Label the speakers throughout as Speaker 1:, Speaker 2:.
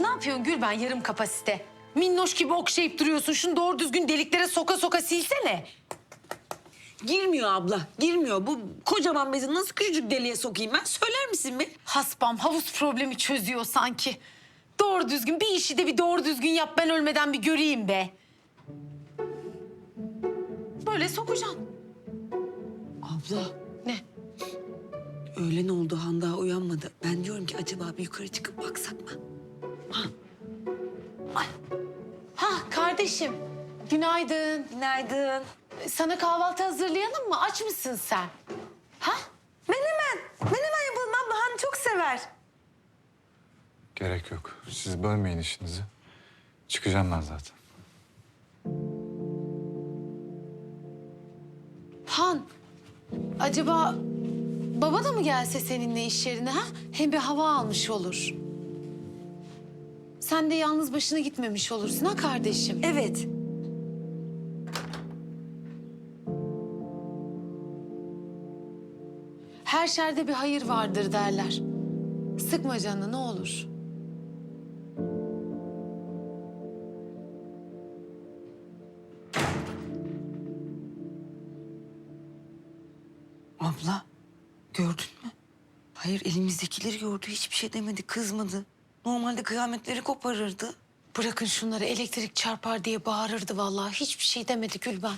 Speaker 1: Ne yapıyorsun Gülben yarım kapasite? Minnoş gibi okşayıp duruyorsun. Şunu doğru düzgün deliklere soka soka silsene.
Speaker 2: Girmiyor abla, girmiyor. Bu kocaman bezi nasıl küçücük deliğe sokayım ben? Söyler misin bir?
Speaker 1: Hasbam havuz problemi çözüyor sanki. Doğru düzgün bir işi de bir doğru düzgün yap ben ölmeden bir göreyim be. Böyle sokacaksın.
Speaker 2: Abla,
Speaker 1: Ne?
Speaker 2: öğlen oldu Han daha uyanmadı. Ben diyorum ki acaba bir yukarı çıkıp baksak mı?
Speaker 1: Ha kardeşim. Günaydın.
Speaker 2: Günaydın.
Speaker 1: Sana kahvaltı hazırlayalım mı? Aç mısın sen? Ha?
Speaker 2: Menemen, menemen yapalım abla. Han çok sever.
Speaker 3: Gerek yok. Siz bölmeyin işinizi. Çıkacağım ben zaten.
Speaker 1: Han, acaba baba da mı gelse seninle iş yerine ha? Hem bir hava almış olur. Sen de yalnız başına gitmemiş olursun ha kardeşim.
Speaker 2: Evet.
Speaker 1: Her şerde bir hayır vardır derler. Sıkma canını ne olur.
Speaker 2: Abla, gördün mü? Hayır, elimizdekileri gördü. Hiçbir şey demedi, kızmadı. Normalde kıyametleri koparırdı.
Speaker 1: Bırakın şunları elektrik çarpar diye bağırırdı vallahi. Hiçbir şey demedi Gülben.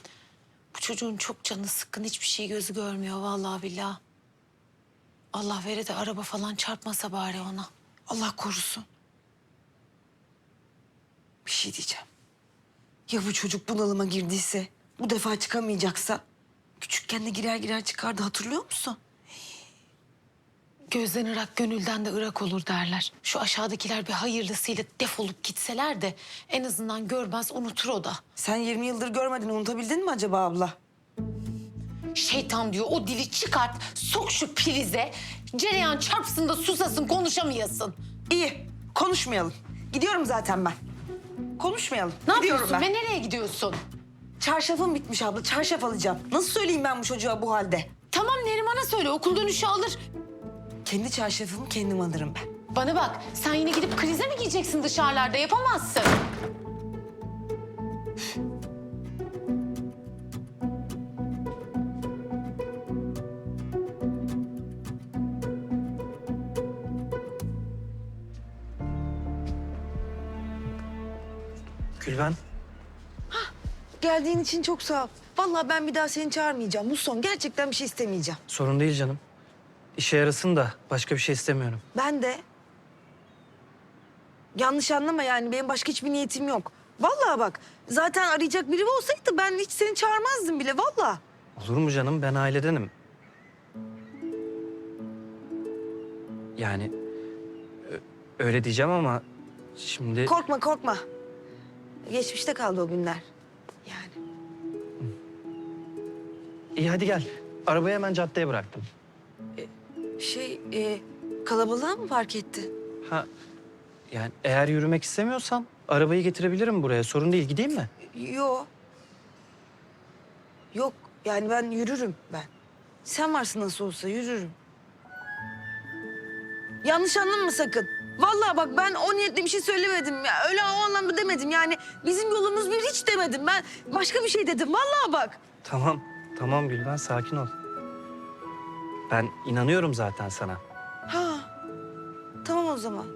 Speaker 1: Bu çocuğun çok canı sıkkın. Hiçbir şey gözü görmüyor vallahi billahi. Allah vere de araba falan çarpmasa bari ona.
Speaker 2: Allah korusun. Bir şey diyeceğim. Ya bu çocuk bunalıma girdiyse, bu defa çıkamayacaksa... Küçükken de girer girer çıkardı hatırlıyor musun?
Speaker 1: Gözden ırak, gönülden de ırak olur derler. Şu aşağıdakiler bir hayırlısıyla defolup gitseler de en azından görmez unutur o da.
Speaker 2: Sen 20 yıldır görmedin unutabildin mi acaba abla?
Speaker 1: Şeytan diyor o dili çıkart, sok şu prize. Cereyan çarpsın da susasın, konuşamayasın.
Speaker 2: İyi konuşmayalım. Gidiyorum zaten ben. Konuşmayalım.
Speaker 1: Ne
Speaker 2: Gidiyorum
Speaker 1: yapıyorsun
Speaker 2: ben.
Speaker 1: ve nereye gidiyorsun?
Speaker 2: Çarşafım bitmiş abla çarşaf alacağım. Nasıl söyleyeyim ben bu çocuğa bu halde?
Speaker 1: Tamam Neriman'a söyle okul dönüşü alır.
Speaker 2: Kendi çarşafımı kendim alırım ben.
Speaker 1: Bana bak sen yine gidip krize mi giyeceksin dışarılarda yapamazsın.
Speaker 4: Gülben,
Speaker 2: Geldiğin için çok sağ ol. Vallahi ben bir daha seni çağırmayacağım. Bu son. Gerçekten bir şey istemeyeceğim.
Speaker 4: sorun değil canım. İşe yarasın da başka bir şey istemiyorum.
Speaker 2: Ben de... Yanlış anlama yani. Benim başka hiçbir niyetim yok. Vallahi bak. Zaten arayacak biri olsaydı ben hiç seni çağırmazdım bile. Vallahi.
Speaker 4: Olur mu canım? Ben ailedenim. Yani ö- öyle diyeceğim ama şimdi
Speaker 2: Korkma korkma. Geçmişte kaldı o günler. Yani.
Speaker 4: iyi hadi gel. Arabayı hemen caddeye bıraktım.
Speaker 2: Şey, e, kalabalığa mı park ettin?
Speaker 4: Ha yani eğer yürümek istemiyorsan arabayı getirebilirim buraya. Sorun değil. Gideyim mi?
Speaker 2: Yok. Yok, yani ben yürürüm ben. Sen varsın nasıl olsa yürürüm. Yanlış anlama sakın. Vallahi bak ben o niyetle bir şey söylemedim. Ya, öyle o anlamda demedim. Yani bizim yolumuz bir hiç demedim. Ben başka bir şey dedim. Vallahi bak.
Speaker 4: Tamam. Tamam Gülben sakin ol. Ben inanıyorum zaten sana.
Speaker 2: Tamam o zaman.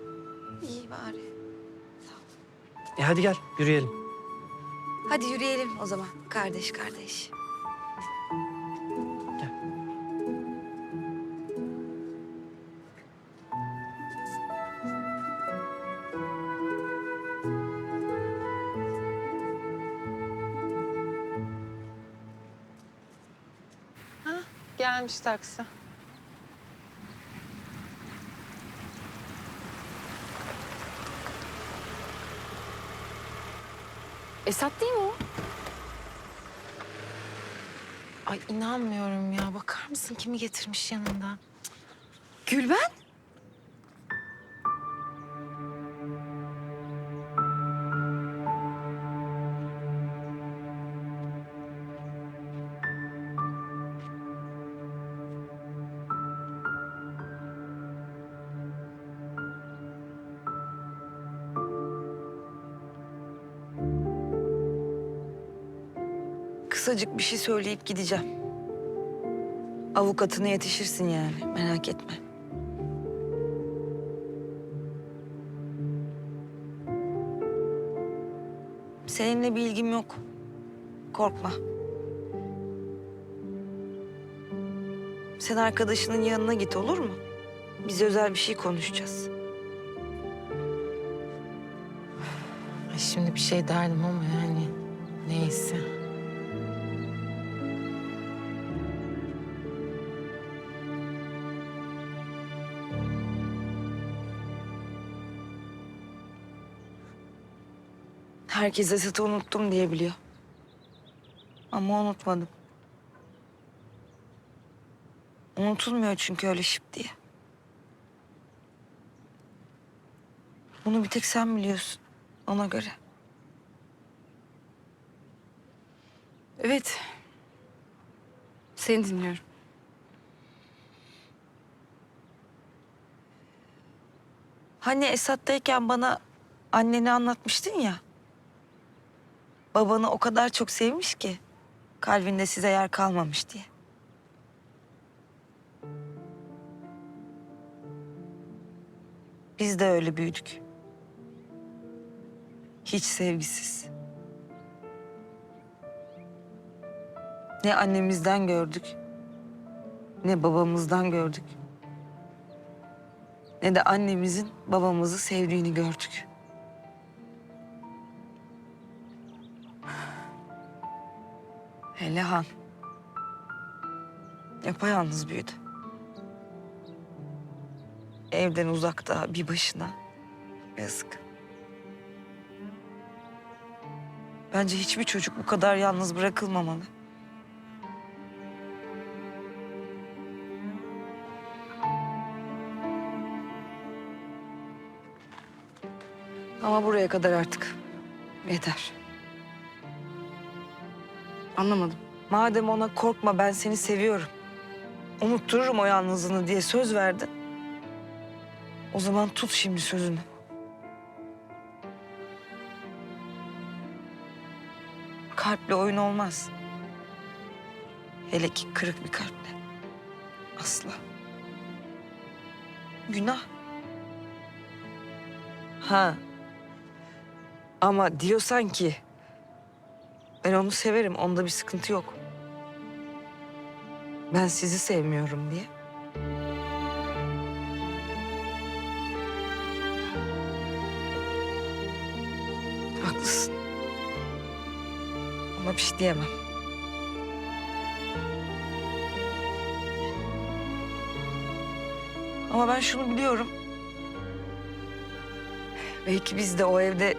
Speaker 2: İyi bari.
Speaker 4: E hadi gel yürüyelim.
Speaker 2: Hadi yürüyelim o zaman. Kardeş kardeş.
Speaker 5: Gelmiş taksi. Esat değil mi o?
Speaker 1: Ay inanmıyorum ya bakar mısın kimi getirmiş yanında?
Speaker 2: Gülben? Kısacık bir şey söyleyip gideceğim. Avukatına yetişirsin yani merak etme. Seninle bir ilgim yok. Korkma. Sen arkadaşının yanına git olur mu? Biz özel bir şey konuşacağız.
Speaker 5: Şimdi bir şey derdim ama yani neyse.
Speaker 2: Herkes Esat'ı unuttum diye biliyor. Ama unutmadım. Unutulmuyor çünkü öyle şıp diye. Bunu bir tek sen biliyorsun. Ona göre.
Speaker 6: Evet. Seni dinliyorum.
Speaker 2: Hani Esat'tayken bana anneni anlatmıştın ya. Babanı o kadar çok sevmiş ki kalbinde size yer kalmamış diye. Biz de öyle büyüdük. Hiç sevgisiz. Ne annemizden gördük, ne babamızdan gördük ne de annemizin babamızı sevdiğini gördük. Hele. Yapayalnız büyüdü. Evden uzakta bir başına. Yazık. Bence hiçbir çocuk bu kadar yalnız bırakılmamalı. Ama buraya kadar artık. Yeter.
Speaker 6: Anlamadım.
Speaker 2: Madem ona korkma ben seni seviyorum. Unuttururum o yalnızlığını diye söz verdin. O zaman tut şimdi sözünü. Kalple oyun olmaz. Hele ki kırık bir kalple. Asla. Günah. Ha. Ama diyorsan ki ben onu severim. Onda bir sıkıntı yok. Ben sizi sevmiyorum diye. Haklısın. Ona bir şey diyemem. Ama ben şunu biliyorum. Belki biz de o evde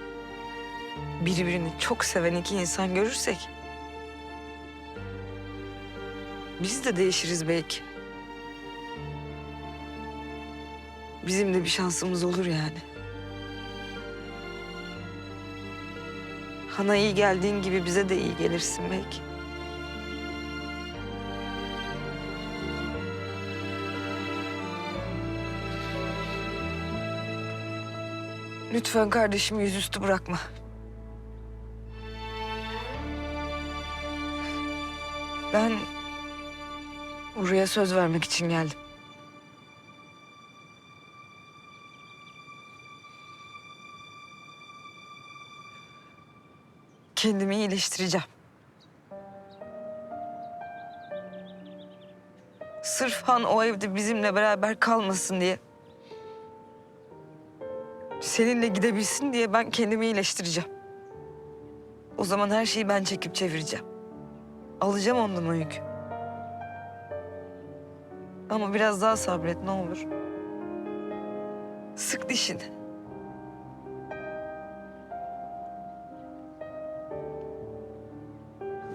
Speaker 2: birbirini çok seven iki insan görürsek... ...biz de değişiriz belki. Bizim de bir şansımız olur yani. Hana iyi geldiğin gibi bize de iyi gelirsin belki. Lütfen kardeşimi yüzüstü bırakma. Ben buraya söz vermek için geldim. Kendimi iyileştireceğim. Sırf Han o evde bizimle beraber kalmasın diye. Seninle gidebilsin diye ben kendimi iyileştireceğim. O zaman her şeyi ben çekip çevireceğim. Alacağım ondan o yükü. Ama biraz daha sabret ne olur. Sık dişini.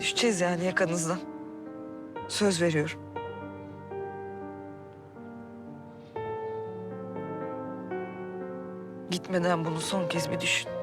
Speaker 2: Düşeceğiz yani yakanızdan. Söz veriyorum. Gitmeden bunu son kez bir düşün.